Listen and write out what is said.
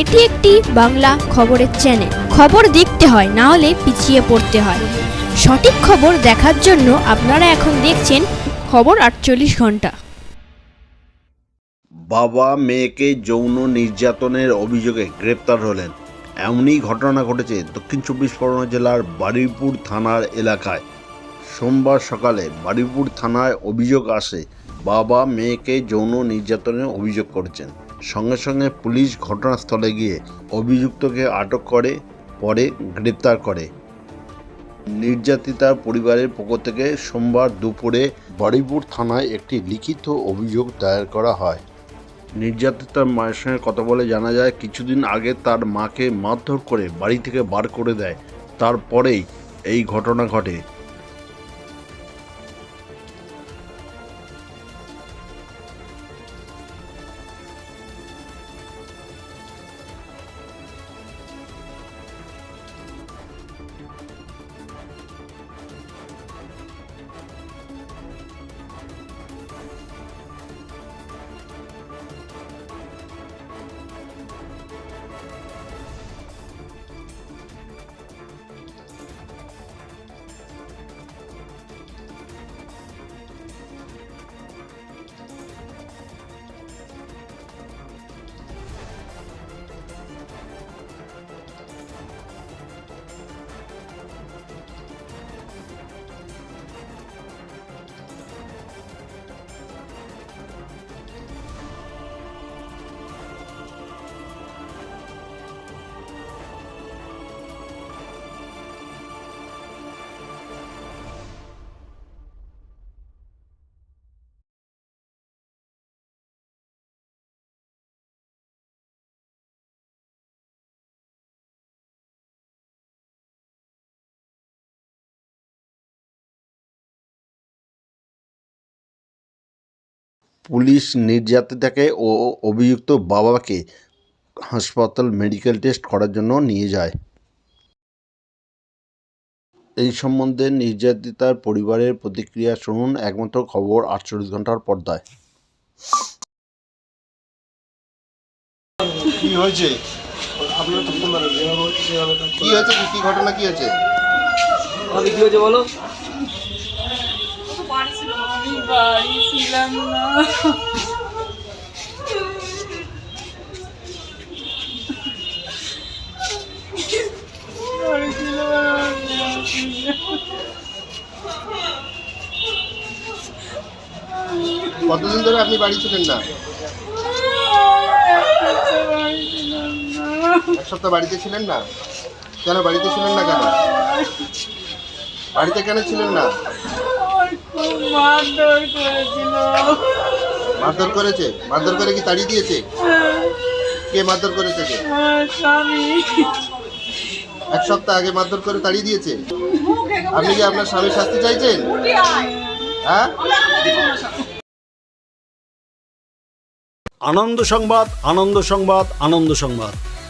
এটি একটি বাংলা খবরের চ্যানেল খবর দেখতে হয়, না হলে পিছিয়ে পড়তে হয়। সঠিক খবর দেখার জন্য আপনারা এখন দেখছেন খবর আটচল্লিশ ঘণ্টা। বাবা মেয়েকে যৌন নির্যাতনের অভিযোগে গ্রেপ্তার হলেন। এমনই ঘটনা ঘটেছে দক্ষিণ চব্বিশ পরগনা জেলার বারুইপুর থানার এলাকায়। সোমবার সকালে বারুইপুর থানায় অভিযোগ আসে, বাবা মেয়েকে যৌন নির্যাতনের অভিযোগ করেছেন। সঙ্গে সঙ্গে পুলিশ ঘটনাস্থলে গিয়ে অভিযুক্তকে আটক করে, পরে গ্রেপ্তার করে। নির্যাতিতার পরিবারের পক্ষ থেকে সোমবার দুপুরে বারুইপুর থানায় একটি লিখিত অভিযোগ দায়ের করা হয়। নির্যাতিতার মায়ের সঙ্গে কথা বলে জানা যায়, কিছুদিন আগে তার মাকে মারধর করে বাড়ি থেকে বার করে দেয়। তারপরেই এই ঘটনা ঘটে। পুলিশ নির্যাতিতাকে ও অভিযুক্ত বাবাকে হাসপাতাল মেডিকেল টেস্ট করার জন্য নিয়ে যায়। এই সম্বন্ধে নির্যাতিতার পরিবারের প্রতিক্রিয়া শুনুন একমাত্র খবর আটচল্লিশ ঘণ্টার পর্দায়। কি হয়েছে? কি হয়েছে? কি ঘটনা? কি হয়েছে? কি হয়েছে বলো? বাড়ি ছিলাম না। কতদিন ধরে আপনি বাড়ি ছিলেন না? সপ্তাহ বাড়িতে ছিলেন না? কেন বাড়িতে ছিলেন না কেন? বাড়িতে কেন ছিলেন না? মারধর করেছিল। মারধর করেছে? মারধর করে কি তাড়িয়ে দিয়েছে? কে মারধর করেছে কে? স্বামী। এক সপ্তাহ আগে মারধর করে তাড়িয়ে দিয়েছে। আপনি কি আপনার স্বামীর শাস্তি চাইছেন? হ্যাঁ? আনন্দ সংবাদ আনন্দ সংবাদ আনন্দ সংবাদ।